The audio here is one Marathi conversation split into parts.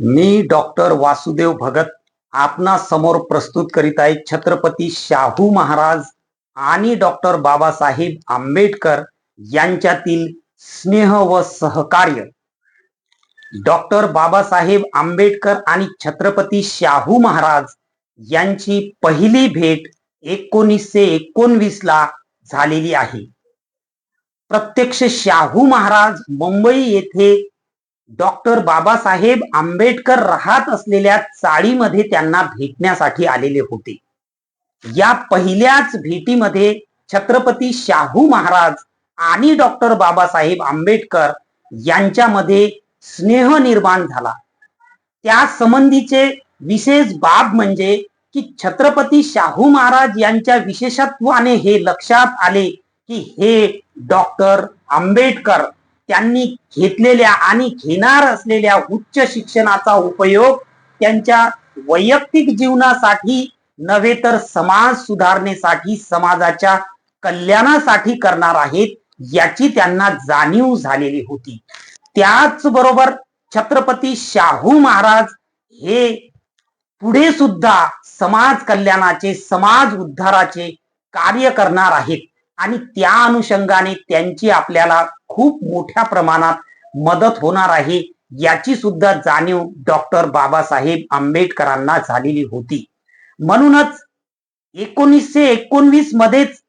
मी डॉक्टर वासुदेव भगत आपणा समोर प्रस्तुत करीत आहे छत्रपती शाहू महाराज आणि डॉक्टर बाबासाहेब आंबेडकर यांच्यातील स्नेह व सहकार्य. डॉक्टर बाबासाहेब आंबेडकर आणि छत्रपती शाहू महाराज यांची पहिली भेट एकोणीसशे एकोणवीस ला झालेली आहे. प्रत्यक्ष शाहू महाराज मुंबई येथे डॉक्टर बाबासाहेब आंबेडकर राहत असलेल्या चाळीमध्ये त्यांना भेटण्यासाठी आलेले होते. या पहिल्याच भेटीमध्ये छत्रपती शाहू महाराज आणि डॉक्टर बाबासाहेब आंबेडकर यांच्यामध्ये स्नेह निर्माण झाला. त्या संबंधीचे विशेष बाब म्हणजे की छत्रपती शाहू महाराज यांच्या विशेषत्वाने हे लक्षात आले की हे डॉक्टर आंबेडकर त्यांनी घेतलेल्या आणि घेणार असलेल्या उच्च शिक्षणाचा उपयोग त्यांच्या वैयक्तिक जीवनासाठी नव्हे तर समाज सुधारणेसाठी समाजाच्या कल्याणासाठी करणार आहेत याची त्यांना जाणीव झालेली होती. त्याचबरोबर छत्रपती शाहू महाराज हे पुढे सुद्धा समाज कल्याणाचे समाज उद्धाराचे कार्य करणार आहेत. आणि त्या अनुषंगाने त्यांची आपल्याला खूप मोठ्या प्रमाणात मदत होणार आहे याची सुद्धा जाणीव डॉक्टर बाबासाहेब आंबेडकरांना झालेली होती. म्हणूनच एकोणीसशे एकोणवीस मध्येच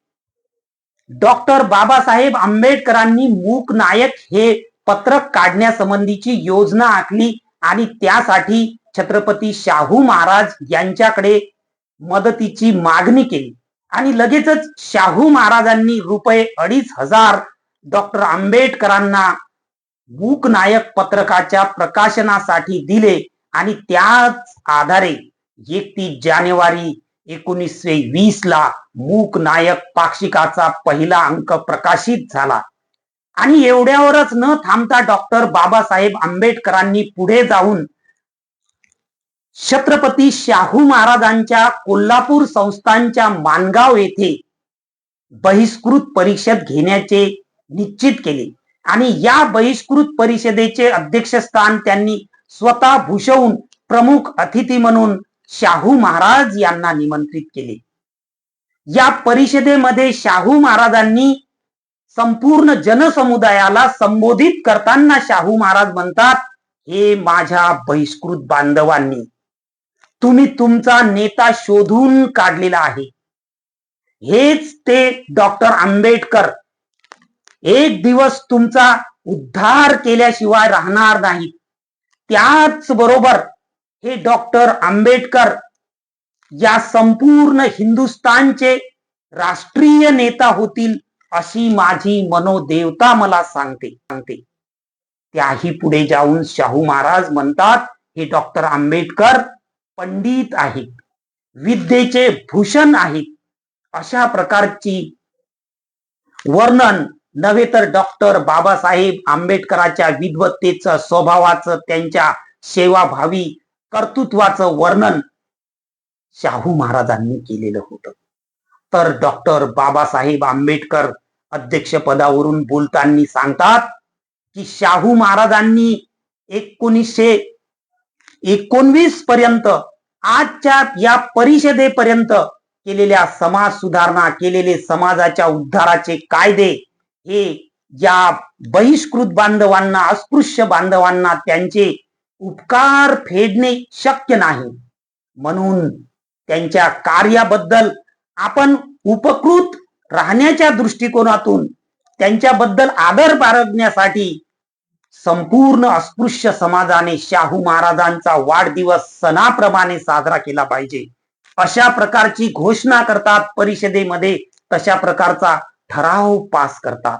डॉक्टर बाबासाहेब आंबेडकरांनी मूक नायक हे पत्रक काढण्यासंबंधीची योजना आखली आणि त्यासाठी छत्रपती शाहू महाराज यांच्याकडे मदतीची मागणी केली. आणि लगेचच शाहू महाराजांनी रुपये अडीच हजार डॉक्टर आंबेडकरांना मूक नायक पत्रकाच्या प्रकाशनासाठी दिले. आणि त्याच आधारे एकतीस जानेवारी एकोणीसशे वीस ला मूक नायक पाक्षिकाचा पहिला अंक प्रकाशित झाला. आणि एवढ्यावरच न थांबता डॉक्टर बाबासाहेब आंबेडकरांनी पुढे जाऊन छत्रपती शाहू महाराजांच्या कोल्हापूर संस्थांच्या मानगाव येथे बहिष्कृत परिषद घेण्याचे निश्चित केले. आणि या बहिष्कृत परिषदेचे अध्यक्षस्थान त्यांनी स्वतः भूषवून प्रमुख अतिथी म्हणून शाहू महाराज यांना निमंत्रित केले. या परिषदेमध्ये शाहू महाराजांनी संपूर्ण जनसमुदायाला संबोधित करताना शाहू महाराज म्हणतात हे माझ्या बहिष्कृत बांधवांनी तुम्ही तुमचा नेता शोधून काढलेला आहे. हेच ते डॉक्टर आंबेडकर. एक दिवस तुमचा उद्धार केल्याशिवाय राहणार नाही. त्याच बरोबर हे डॉक्टर आंबेडकर या संपूर्ण हिंदुस्थानचे राष्ट्रीय नेता होतील अशी माझी मनोदेवता मला सांगते. सांगते. त्याही पुढे जाऊन शाहू महाराज म्हणतात हे डॉक्टर आंबेडकर पंडित आहेत विद्येचे भूषण आहेत अशा प्रकारची वर्णन नव्हे तर डॉक्टर बाबासाहेब आंबेडकरांच्या विद्वत्तेचं स्वभावाचं त्यांच्या सेवाभावी कर्तृत्वाचं वर्णन शाहू महाराजांनी केलेलं होतं. तर डॉक्टर बाबासाहेब आंबेडकर अध्यक्षपदावरून बोलताना सांगतात की शाहू महाराजांनी एकोणीसशे एकोणवीस पर्यंत आजच्या या परिषदेपर्यंत केलेल्या समाज सुधारणा केलेले समाजाच्या उद्धाराचे कायदे हे या बहिष्कृत बांधवांना अस्पृश्य बांधवांना त्यांचे उपकार फेडणे शक्य नाही. म्हणून त्यांच्या कार्याबद्दल आपण उपकृत राहण्याच्या दृष्टिकोनातून त्यांच्याबद्दल आदर बाळगण्यासाठी संपूर्ण अस्पृश्य समाजाने शाहू महाराजांचा वाढदिवस सणाप्रमाणे साजरा केला पाहिजे. अशा प्रकारची घोषणा करतात परिषदेमध्ये तशा प्रकारचा ठराव पास करतात.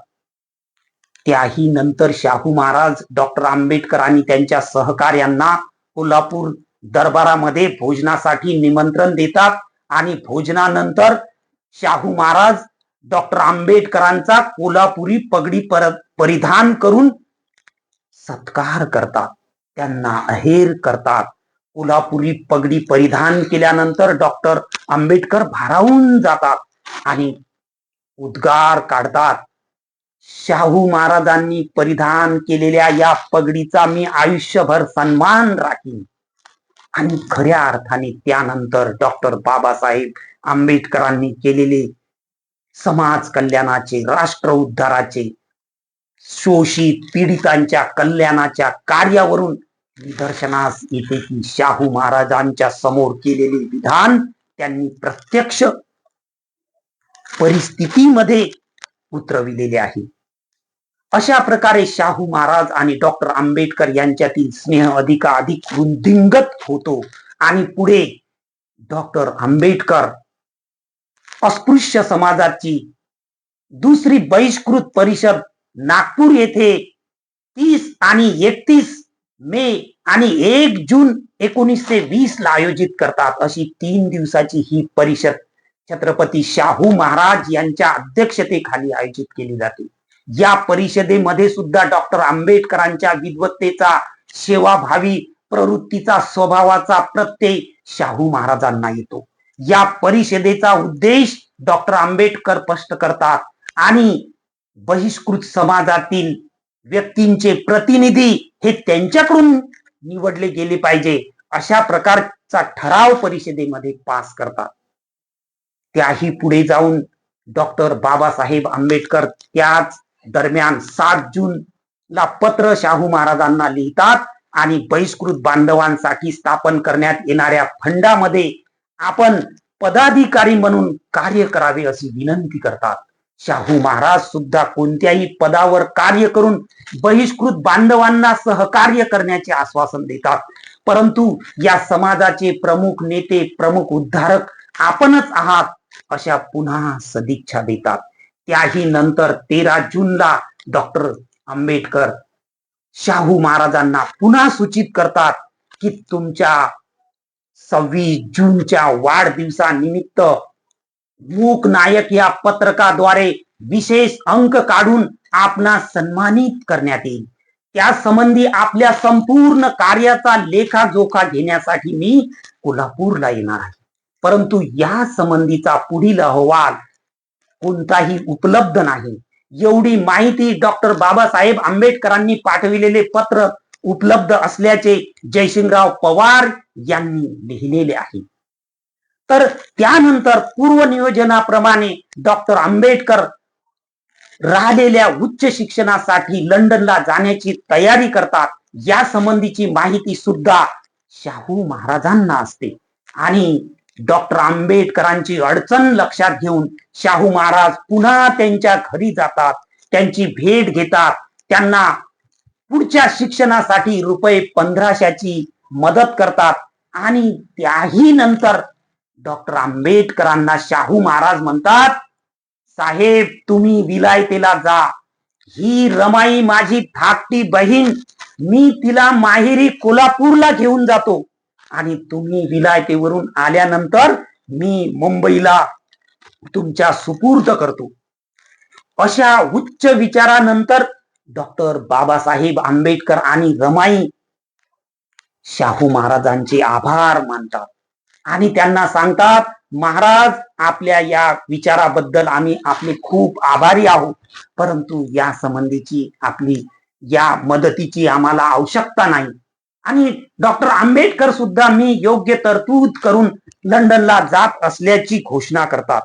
त्याही नंतर शाहू महाराज डॉक्टर आंबेडकर आणि त्यांच्या सहकार्यांना कोल्हापूर दरबारामध्ये भोजनासाठी निमंत्रण देतात आणि भोजनानंतर शाहू महाराज डॉक्टर आंबेडकरांचा कोल्हापुरी पगडी परत परिधान करून सत्कार करतात. त्यांना अहेर करतात. कोल्हापुरी पगडी परिधान केल्यानंतर डॉक्टर आंबेडकर भारावून जातात आणि उद्गार काढतात. शाहू महाराजांनी परिधान केलेल्या या पगडीचा मी आयुष्यभर सन्मान राखीन. आणि खऱ्या अर्थाने त्यानंतर डॉक्टर बाबासाहेब आंबेडकरांनी केलेले समाज कल्याणाचे राष्ट्र उद्धाराचे शोषित पीडितांच्या कल्याणाच्या कार्यावरून निदर्शनास येते की शाहू महाराजांच्या समोर केलेले विधान त्यांनी प्रत्यक्ष परिस्थितीमध्ये उतरविलेले आहे. अशा प्रकारे शाहू महाराज आणि डॉक्टर आंबेडकर यांच्यातील स्नेह अधिकाधिक वृद्धिंगत होतो आणि पुढे डॉक्टर आंबेडकर अस्पृश्य समाजाची दुसरी बहिष्कृत परिषद नागपूर येथे तीस आणि एकतीस मे आणि एक जून एकोणीसशे वीस ला आयोजित करतात. अशी तीन दिवसाची ही परिषद छत्रपती शाहू महाराज यांच्या अध्यक्षतेखाली आयोजित केली जाते. या परिषदेमध्ये सुद्धा डॉक्टर आंबेडकरांच्या विद्वत्तेचा सेवाभावी प्रवृत्तीचा स्वभावाचा प्रत्यय शाहू महाराजांना येतो. या परिषदेचा उद्देश डॉक्टर आंबेडकर स्पष्ट करतात आणि बहिष्कृत समाजातील व्यक्तींचे प्रतिनिधी हे त्यांच्याकडून निवडले गेले पाहिजे अशा प्रकारचा ठराव परिषदेमध्ये पास करतात. त्याही पुढे जाऊन डॉक्टर बाबासाहेब आंबेडकर त्याच दरम्यान सात जून ला पत्र शाहू महाराजांना लिहितात आणि बहिष्कृत बांधवांसाठी स्थापन करण्यात येणाऱ्या फंडामध्ये आपण पदाधिकारी म्हणून कार्य करावे अशी विनंती करतात. शाहू महाराज सुद्धा कोणत्याही पदावर कार्य करून बहिष्कृत बांधवांना सहकार्य करण्याचे आश्वासन देतात. परंतु या समाजाचे प्रमुख नेते प्रमुख उद्धारक आपणच आहात अशा पुन्हा सदिच्छा देतात. त्याही नंतर तेरा जूनला डॉक्टर आंबेडकर शाहू महाराजांना पुन्हा सूचित करतात की तुमच्या सव्वीस जूनच्या वाढदिवसानिमित्त मूक नायक या पत्रकाद्वारे विशेष अंक काढून आपणा सन्मानित करण्यात येईल. त्या संबंधी आपल्या संपूर्ण कार्याचा लेखाजोखा घेण्यासाठी मी कोल्हापूरला येणार आहे. परंतु या संबंधीचा पुढील अहवाल कोणताही उपलब्ध नाही. एवढी माहिती डॉक्टर बाबासाहेब आंबेडकरांनी पाठविलेले पत्र उपलब्ध असल्याचे जयसिंगराव पवार यांनी लिहिलेले आहे. तर त्यानंतर पूर्व नियोजनाप्रमाणे डॉक्टर आंबेडकर राहिलेल्या उच्च शिक्षणासाठी लंडनला जाण्याची तयारी करतात. या संबंधीची माहिती सुद्धा शाहू महाराजांना असते. आणि डॉक्टर आंबेडकरांची अडचण लक्षात घेऊन शाहू महाराज पुन्हा त्यांच्या घरी जातात. त्यांची भेट घेतात. त्यांना पुढच्या शिक्षणासाठी रुपये पंधराशेची मदत करतात. आणि त्याही नंतर डॉक्टर आंबेडकरांना शाहू महाराज म्हणतात साहेब तुम्ही विलायतेला जा. ही रमाई माझी धाकटी बहीण. मी तिला माहेरी कोल्हापूरला घेऊन जातो. आणि तुम्ही विलायतेवरून आल्यानंतर मी मुंबईला तुमच्या सुपूर्द करतो. अशा उच्च विचारानंतर डॉक्टर बाबासाहेब आंबेडकर आणि रमाई शाहू महाराजांचे आभार मानतात. आणि त्यांना सांगतात महाराज आपल्या या विचाराबद्दल आम्ही आपले खूप आभारी आहोत. परंतु या संबंधीची आपली या मदतीची आम्हाला आवश्यकता नाही. आणि डॉक्टर आंबेडकर सुद्धा मी योग्य तरतूद करून लंडनला जात असल्याची घोषणा करतात.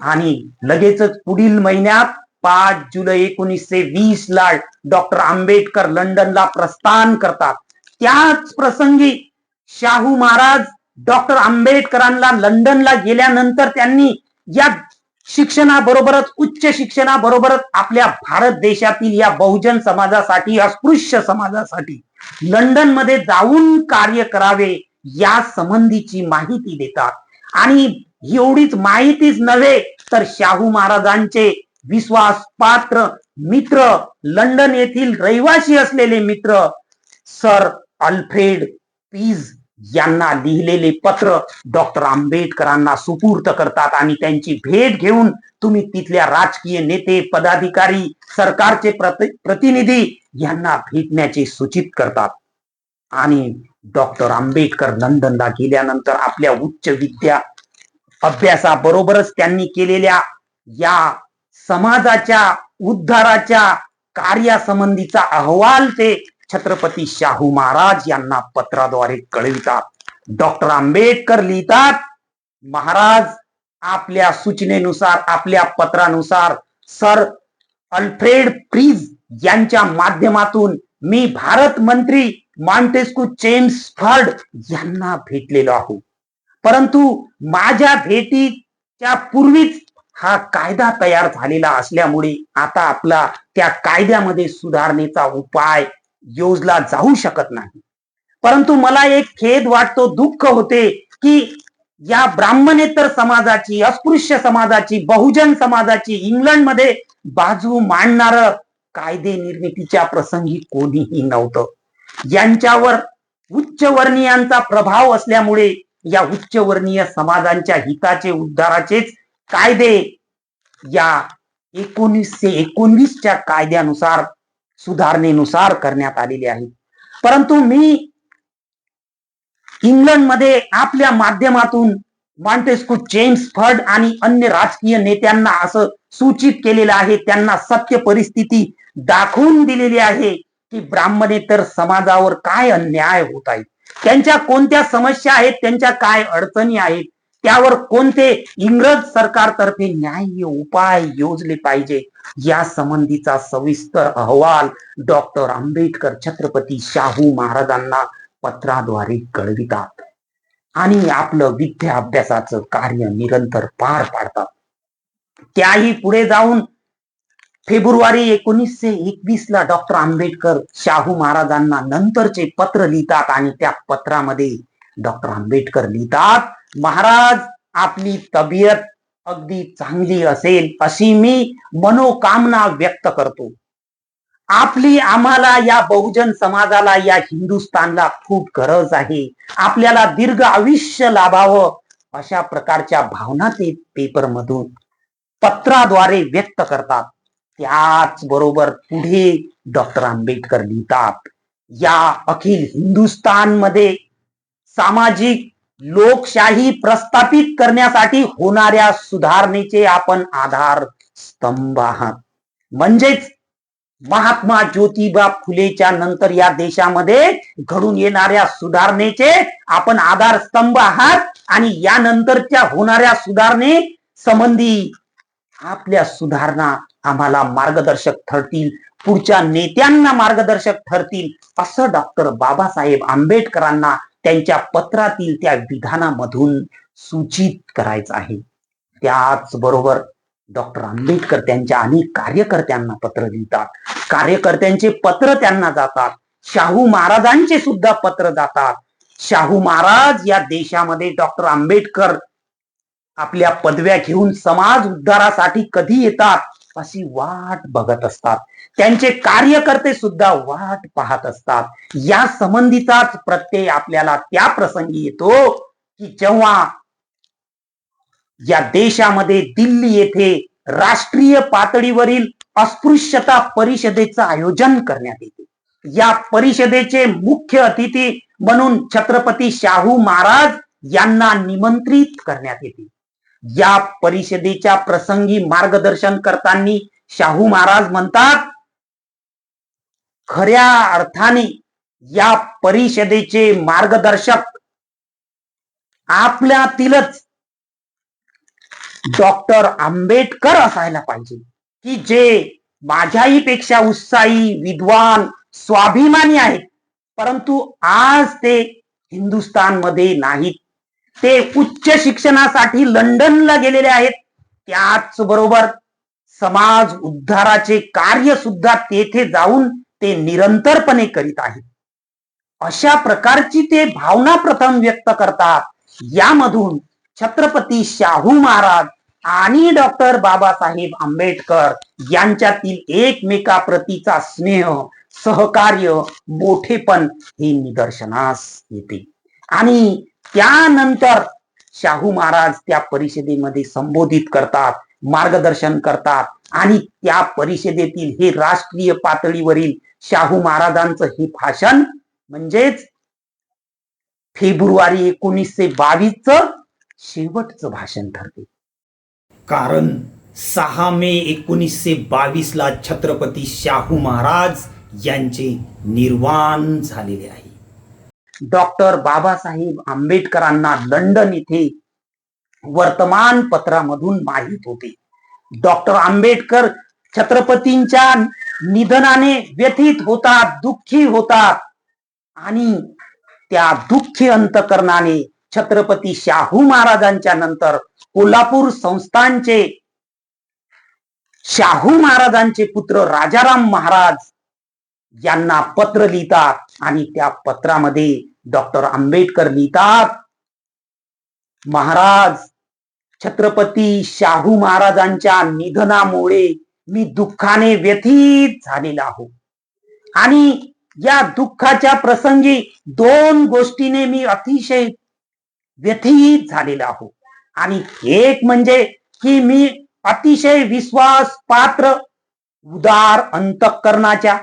आणि लगेचच पुढील महिन्यात पाच जुलै एकोणीसशे वीस ला डॉक्टर आंबेडकर लंडनला प्रस्थान करतात. त्याच प्रसंगी शाहू महाराज डॉक्टर आंबेडकरांना लंडनला गेल्यानंतर त्यांनी या शिक्षणाबरोबरच उच्च शिक्षणाबरोबरच आपल्या भारत देशातील या बहुजन समाजासाठी अस्पृश्य समाजासाठी लंडनमध्ये जाऊन कार्य करावे या संबंधीची माहिती देतात. आणि एवढीच माहितीच नव्हे तर शाहू महाराजांचे विश्वास पात्र मित्र लंडन येथील रहिवासी असलेले मित्र सर अल्फ्रेड पीज यांना लिहिलेले पत्र डॉक्टर आंबेडकरांना सुपूर्त करतात आणि त्यांची भेट घेऊन तुम्ही तिथल्या राजकीय नेते पदाधिकारी सरकारचे प्रति- प्रतिनिधी यांना भेटण्याचे सूचित करतात. आणि डॉक्टर आंबेडकर लंडनला गेल्यानंतर आपल्या उच्च विद्या अभ्यासाबरोबरच त्यांनी केलेल्या या समाजाच्या उद्धाराच्या कार्यासंबंधीचा अहवाल ते छत्रपती शाहू महाराज यांना पत्राद्वारे कळवितात. डॉक्टर आंबेडकर लिहितात महाराज आपल्या सूचनेनुसार आपल्या पत्रानुसार सर अल्फ्रेड प्रीज यांच्या माध्यमातून मी भारत मंत्री मॉन्टेस्कू चेम्स फर्ड यांना भेटलेलो आहो. परंतु माझ्या भेटीच्या पूर्वीच हा कायदा तयार झालेला असल्यामुळे आता आपला त्या कायद्यामध्ये सुधारणेचा उपाय योजला जाऊ शकत नाही. परंतु मला एक खेद वाटतो दुःख होते की या ब्राह्मणेतर समाजाची अस्पृश्य समाजाची बहुजन समाजाची इंग्लंडमध्ये बाजू मांडणार कायदे निर्मितीच्या प्रसंगी कोणीही नव्हतं. यांच्यावर उच्चवर्णीयांचा प्रभाव असल्यामुळे या उच्चवर्णीय समाजांच्या हिताचे उद्धाराचेच कायदे या एकोणीसशे एकोणवीसच्या कायद्यानुसार सुधारणेनुसार करण्यात आलेले आहेत परंतु मी इंग्लंडमध्ये आपल्या माध्यमातून मॉन्टेस्कू जेम्स फर्ड आणि अन्य राजकीय नेत्यांना असं सूचित केलेलं आहे. त्यांना सत्य परिस्थिती दाखवून दिलेली आहे की ब्राह्मणेतर समाजावर काय अन्याय होत आहे त्यांच्या कोणत्या समस्या आहेत? त्यांच्या काय अडचणी आहेत? त्यावर कोणते इंग्रज सरकारतर्फे न्याय्य उपाय योजले पाहिजे? या संबंधीचा सविस्तर अहवाल डॉक्टर आंबेडकर छत्रपती शाहू महाराजांना पत्राद्वारे कळवितात. आणि आपलं विद्या अभ्यासाचं कार्य निरंतर पार पाडतात. त्याही पुढे जाऊन फेब्रुवारी एकोणीसशे एकवीस ला डॉक्टर आंबेडकर शाहू महाराजांना नंतरचे पत्र लिहितात आणि त्या पत्रामध्ये डॉक्टर आंबेडकर लिहितात महाराज आपली तब्येत अगदी चांगली असेल अशी मी मनोकामना व्यक्त करतो. आपली आम्हाला या बहुजन समाजाला या हिंदुस्थानला खूप गरज आहे. आपल्याला दीर्घ आयुष्य लाभावं अशा प्रकारच्या भावना ते पेपर मधून पत्राद्वारे व्यक्त करतात. त्याच बरोबर पुढे डॉक्टर आंबेडकर लिहितात या अखिल हिंदुस्थानमध्ये सामाजिक लोकशाही प्रस्थापित करण्यासाठी होणाऱ्या सुधारणेचे आपण आधार स्तंभ आहात. म्हणजेच महात्मा ज्योतिबा फुलेच्या नंतर या देशामध्ये घडून येणाऱ्या सुधारणेचे आपण आधारस्तंभ आहात आणि यानंतरच्या होणाऱ्या सुधारणे संबंधी आपल्या सुधारणा आम्हाला मार्गदर्शक ठरतील पुढच्या नेत्यांना मार्गदर्शक ठरतील असं डॉक्टर बाबासाहेब आंबेडकरांना त्यांच्या पत्रातील त्या विधानामधून सूचित करायचं आहे. त्याचबरोबर डॉक्टर आंबेडकर त्यांच्या अनेक कार्यकर्त्यांना पत्र लिहितात. कार्यकर्त्यांचे पत्र त्यांना जातात. शाहू महाराजांचे सुद्धा पत्र जातात. शाहू महाराज या देशामध्ये डॉक्टर आंबेडकर आपल्या पदव्या घेऊन समाज उद्धारासाठी कधी येतात? अशी वाट बघत असतात. त्यांचे कार्यकर्ते सुद्धा वाट पाहत असतात. या संबंधीचाच प्रत्यय आपल्याला त्या प्रसंगी येतो की जेव्हा या देशामध्ये दिल्ली येथे राष्ट्रीय पातळीवरील अस्पृश्यता परिषदेचं आयोजन करण्यात येते. या परिषदेचे मुख्य अतिथी म्हणून छत्रपती शाहू महाराज यांना निमंत्रित करण्यात येते. या परिषदेच्या प्रसंगी मार्गदर्शन करताना शाहू महाराज म्हणतात खऱ्या अर्थाने या परिषदेचे मार्गदर्शक आपल्यातीलच डॉक्टर आंबेडकर असायला पाहिजे की जे माझ्याही पेक्षा उत्साही विद्वान स्वाभिमानी आहेत. परंतु आज ते हिंदुस्थानमध्ये नाहीत. ते उच्च शिक्षणासाठी लंडनला गेलेले आहेत. त्याच बरोबर समाज उद्धाराचे कार्य सुद्धा तेथे जाऊन ते निरंतरपणे करीत आहेत. अशा प्रकारची ते भावना प्रथम व्यक्त करतात. यामधून छत्रपती शाहू महाराज आणि डॉक्टर बाबासाहेब आंबेडकर यांच्यातील एकमेकाप्रतीचा स्नेह सहकार्य मोठेपण हे निदर्शनास येते. आणि त्यानंतर शाहू महाराज त्या परिषदेमध्ये संबोधित करतात मार्गदर्शन करतात आणि त्या परिषदेतील हे राष्ट्रीय पातळीवरील शाहू महाराजांचं हे भाषण म्हणजेच फेब्रुवारी एकोणीसशे बावीसच शेवटचं भाषण ठरते. कारण सहा मे एकोणीसशे बावीस ला छत्रपती शाहू महाराज यांचे निर्वाण झालेले आहे. डॉक्टर बाबासाहेब आंबेडकरांना लंडन येथे वर्तमानपत्रामधून माहीत होते. डॉक्टर आंबेडकर छत्रपतींच्या निधनाने व्यथित होतात दुःखी होतात आणि त्या दुःखी अंतकरणाने छत्रपती शाहू महाराजांच्या नंतर कोल्हापूर संस्थानचे शाहू महाराजांचे पुत्र राजाराम महाराज यांना पत्र लिहितात आणि त्या पत्रामध्ये डॉक्टर आंबेडकर लिहितात. महाराज छत्रपती शाहू महाराजांच्या निधनामुळे मी दुःखाने व्यथित झालेला आहो. आणि या दुःखाच्या प्रसंगी दोन गोष्टीने मी अतिशय व्यथित झालेला आहो. आणि एक म्हणजे की मी अतिशय विश्वास पात्र उदार अंतःकरणाच्या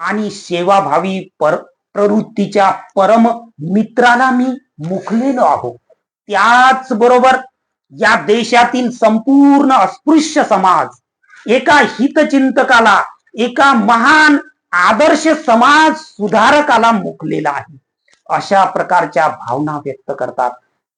आणि सेवाभावी पर प्रवृत्तीच्या परम मित्राला मी मुखलेलो आहो. त्याच बरोबर या देशातील संपूर्ण अस्पृश्य समाज एका हितचिंतकाला एका महान आदर्श समाज सुधारकाला मुकलेला आहे. अशा प्रकारच्या भावना व्यक्त करतात.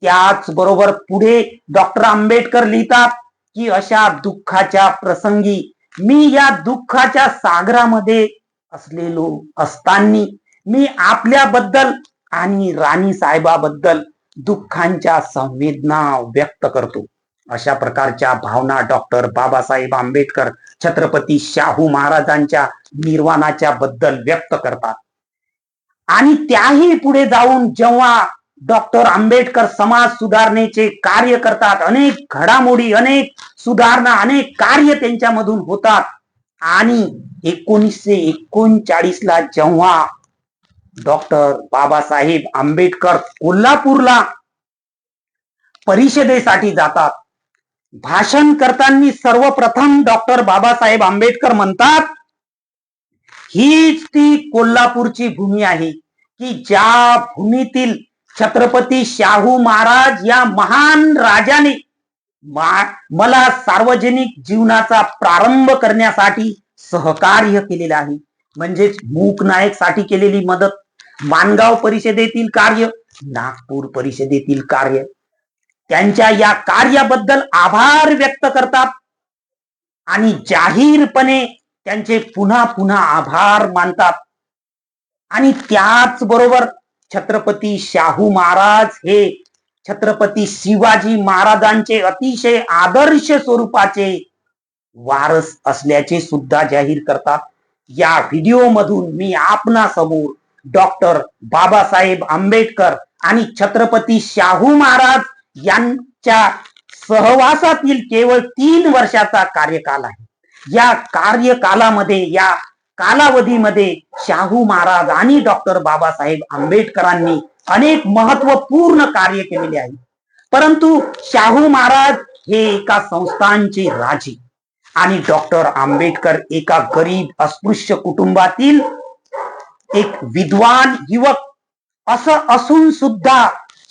त्याच बरोबर पुढे डॉक्टर आंबेडकर लिहितात की अशा दुःखाच्या प्रसंगी मी या दुःखाच्या सागरामध्ये असलेलो असताना मी आपल्याबद्दल आणि राणी साहेबाबद्दल दुःखांच्या संवेदना व्यक्त करतो. अशा प्रकारच्या भावना डॉक्टर बाबासाहेब आंबेडकर छत्रपती शाहू महाराजांच्या निर्वाणाच्या बद्दल व्यक्त करतात. आणि त्याही पुढे जाऊन जेव्हा डॉक्टर आंबेडकर समाज सुधारणेचे कार्य करतात अनेक घडामोडी अनेक सुधारणा अनेक कार्य त्यांच्यामधून होतात आणि एकोणीसशे एकोणचाळीस ला जेव्हा डॉक्टर बाबासाहेब आंबेडकर कोल्हापूरला परिषदेसाठी जातात भाषण करताना सर्वप्रथम डॉक्टर बाबासाहेब आंबेडकर म्हणतात हीच ती कोल्हापूरची भूमी आहे की ज्या भूमीतील छत्रपती शाहू महाराज या महान राजाने मला सार्वजनिक जीवनाचा प्रारंभ करण्यासाठी सहकार्य केलेलं आहे. म्हणजेच मूक नायकसाठी केलेली मदत. मानगाव परिषदेतील कार्य नागपूर परिषदेतील कार्य. त्यांच्या या कार्याबद्दल आभार व्यक्त करतात. आणि जाहीरपणे त्यांचे पुन्हा पुन्हा आभार मानतात. आणि त्याच बरोबर छत्रपती शाहू महाराज हे छत्रपती शिवाजी महाराजांचे अतिशय आदर्श स्वरूपाचे वारस असल्याचे सुद्धा जाहीर करतात. या व्हिडिओ मधून मी आपणासमोर डॉक्टर बाबासाहेब आंबेडकर आणि छत्रपती शाहू महाराज यांच्या सहवासातील केवळ तीन वर्षाचा कार्यकाल आहे. या कार्यकालामध्ये या कालावधीमध्ये शाहू महाराज आणि डॉक्टर बाबासाहेब आंबेडकरांनी अनेक महत्त्वपूर्ण कार्य केलेले आहे. परंतु शाहू महाराज हे एका संस्थांचे राजे. आणि डॉक्टर आंबेडकर एका गरीब अस्पृश्य कुटुंबातील एक विद्वान युवक असं असून सुद्धा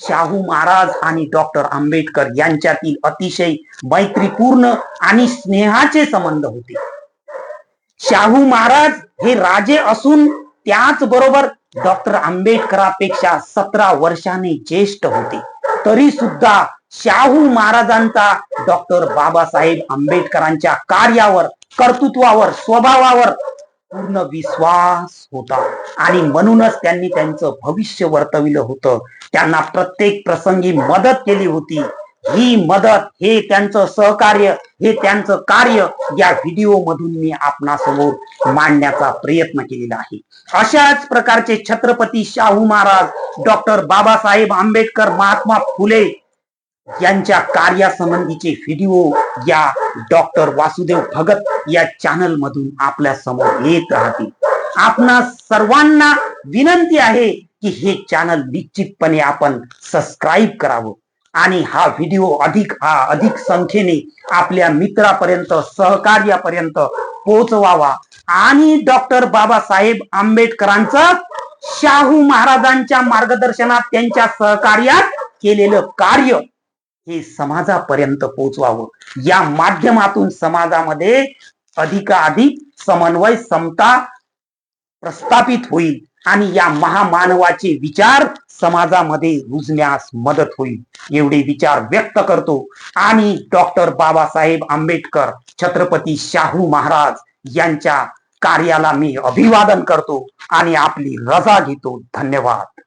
शाहू महाराज आणि डॉक्टर आंबेडकर यांच्यातील अतिशय मैत्रीपूर्ण आणि स्नेहाचे संबंध होते. शाहू महाराज हे राजे असून त्याच बरोबर डॉक्टर आंबेडकरापेक्षा सतरा वर्षाने ज्येष्ठ होते. तरी सुद्धा शाहू महाराजांचा डॉक्टर बाबासाहेब आंबेडकरांच्या कार्यावर कर्तृत्वावर स्वभावावर पूर्ण विश्वास होता. आणि म्हणूनच त्यांनी त्यांचं भविष्य वर्तविलं होतं. त्यांना प्रत्येक प्रसंगी मदत केली होती. ही मदत हे त्यांचं सहकार्य हे त्यांचं कार्य या व्हिडिओ मधून मी आपणासमोर मांडण्याचा प्रयत्न केलेला आहे. अशाच प्रकारचे छत्रपती शाहू महाराज डॉक्टर बाबासाहेब आंबेडकर महात्मा फुले यांच्या कार्यासंबंधीचे व्हिडिओ या डॉक्टर वासुदेव भगत या चॅनल मधून आपल्यासमोर येत राहतील. आपणा सर्वांना विनंती आहे की हे चॅनल निश्चितपणे आपण सबस्क्राईब करावं. आणि हा व्हिडिओ अधिक हा अधिक संख्येने आपल्या मित्रापर्यंत सहकार्यापर्यंत पोहोचवावा. आणि डॉक्टर बाबासाहेब आंबेडकरांचं शाहू महाराजांच्या मार्गदर्शनात त्यांच्या सहकार्यात केलेलं कार्य हे समाजापर्यंत पोहोचवावं. या माध्यमातून समाजामध्ये अधिकाधिक समन्वय समता प्रस्थापित होईल आणि या महामानवाचे विचार समाजामध्ये रुजण्यास मदत होईल एवढे विचार व्यक्त करतो. आणि डॉक्टर बाबासाहेब आंबेडकर छत्रपती शाहू महाराज यांच्या कार्याला मी अभिवादन करतो आणि आपली रजा घेतो. धन्यवाद.